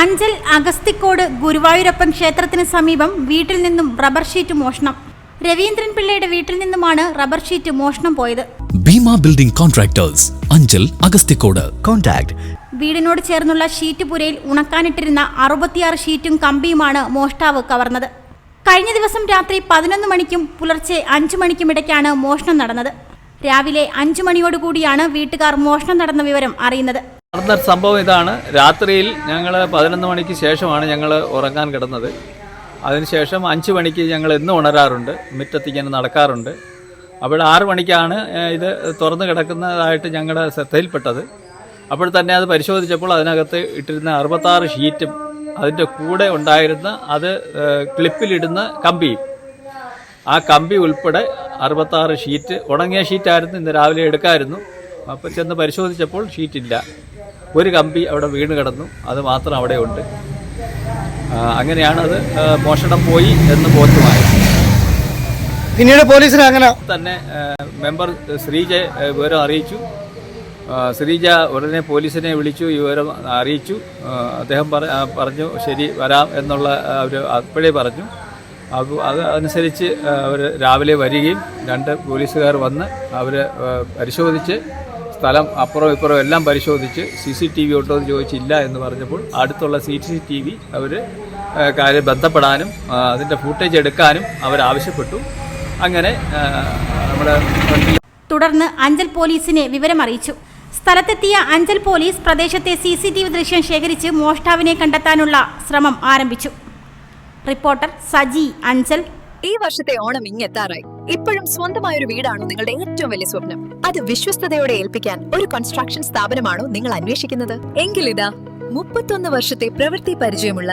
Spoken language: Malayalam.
അഞ്ചൽ അഗസ്തിക്കോട് ഗുരുവായൂരപ്പൻ ക്ഷേത്രത്തിന് സമീപം വീട്ടിൽ നിന്നും റബ്ബർ ഷീറ്റ് മോഷണം. രവീന്ദ്രൻ പിള്ളയുടെ വീട്ടിൽ നിന്നുമാണ് റബ്ബർ ഷീറ്റ് മോഷണം പോയത്. Bhima building contractors Anchal Agasthikode. Contact. വീടിനോട് ചേർന്നുള്ള ഷീറ്റ് പുരയിൽ ഉണക്കാനിട്ടിരുന്ന അറുപത്തിയാറ് ഷീറ്റും കമ്പിയുമാണ് മോഷ്ടാവ് കവർന്നത്. കഴിഞ്ഞ ദിവസം രാത്രി പതിനൊന്ന് മണിക്കും പുലർച്ചെ അഞ്ചു മണിക്കും ഇടയ്ക്കാണ് മോഷണം നടന്നത്. രാവിലെ അഞ്ചു മണിയോടുകൂടിയാണ് വീട്ടുകാർ മോഷണം നടന്ന വിവരം അറിയുന്നത്. നടന്ന സംഭവം ഇതാണ്. രാത്രിയിൽ ഞങ്ങൾ പതിനൊന്ന് മണിക്ക് ശേഷമാണ് ഞങ്ങൾ ഉറങ്ങാൻ കിടന്നത്. അതിനുശേഷം അഞ്ച് മണിക്ക് ഞങ്ങൾ എന്നും ഉണരാറുണ്ട്. മുറ്റത്തിങ്ങനെ നടക്കാറുണ്ട്. അപ്പോൾ ആറ് മണിക്കാണ് ഇത് തുറന്നു കിടക്കുന്നതായിട്ട് ഞങ്ങളുടെ ശ്രദ്ധയിൽപ്പെട്ടത്. അപ്പോൾ തന്നെ അത് പരിശോധിച്ചപ്പോൾ അതിനകത്ത് ഇട്ടിരുന്ന അറുപത്താറ് ഷീറ്റും അതിന്റെ കൂടെ ഉണ്ടായിരുന്ന അത് ക്ലിപ്പിലിടുന്ന കമ്പിയും ആ കമ്പി ഉൾപ്പെടെ അറുപത്താറ് ഷീറ്റ് ഉണങ്ങിയ ഷീറ്റായിരുന്നു ഇന്ന് രാവിലെ എടുക്കായിരുന്നു. അപ്പോൾ ചെന്ന് പരിശോധിച്ചപ്പോൾ ഷീറ്റില്ല. ഒരു കമ്പി അവിടെ വീണ് കിടന്നു. അത് മാത്രം അവിടെ ഉണ്ട് അങ്ങനെയാണ് അത് മോഷണം പോയി എന്ന് ബോധ്യമായത്. പിന്നീട് പോലീസിന് അങ്ങനെ തന്നെ മെമ്പർ ശ്രീജ വിവരം അറിയിച്ചു. ശ്രീജ ഉടനെ പോലീസിനെ വിളിച്ചു ഈ വിവരം അറിയിച്ചു. അദ്ദേഹം പറ- പറഞ്ഞു ശരി വരാം എന്നുള്ള അവർ അപ്പോഴേ പറഞ്ഞു. അപ്പോൾ അത് അനുസരിച്ച് അവർ രാവിലെ വരികയും രണ്ട് പോലീസുകാർ വന്ന് അവർ പരിശോധിച്ച് സ്ഥലം അപ്പുറം ഇപ്പുറം എല്ലാം പരിശോധിച്ച് സി സി ടി വി ഉണ്ടോ എന്ന് ചോദിച്ചില്ല എന്ന് പറഞ്ഞപ്പോൾ അടുത്തുള്ള സി സി ടി വി അവർ കാര്യം ബന്ധപ്പെടാനും അതിന്റെ ഫൂട്ടേജ് എടുക്കാനും അവരാവശ്യപ്പെട്ടു അങ്ങനെ നമ്മുടെ തുടർന്ന് അഞ്ചൽ പോലീസിനെ വിവരം അറിയിച്ചു. സ്ഥലത്തെത്തിയ അഞ്ചൽ പോലീസ് പ്രദേശത്തെ സി സി ടി വി ദൃശ്യം ശേഖരിച്ച് മോഷ്ടാവിനെ കണ്ടെത്താനുള്ള ശ്രമം ആരംഭിച്ചു. റിപ്പോർട്ടർ സജി അഞ്ചൽ. ഈ വർഷത്തെ ഓണം ഇങ്ങെത്താറായി. ഇപ്പോഴും സ്വന്തമായ ഒരു വീടാണോ നിങ്ങളുടെ ഏറ്റവും വലിയ സ്വപ്നം. അത് വിശ്വസ്തയോടെ ഏൽപ്പിക്കാൻ ഒരു കൺസ്ട്രക്ഷൻ സ്ഥാപനമാണോ നിങ്ങൾ അന്വേഷിക്കുന്നത്? എങ്കിലിതാ മുപ്പത്തൊന്ന് വർഷത്തെ പ്രവൃത്തി പരിചയമുള്ള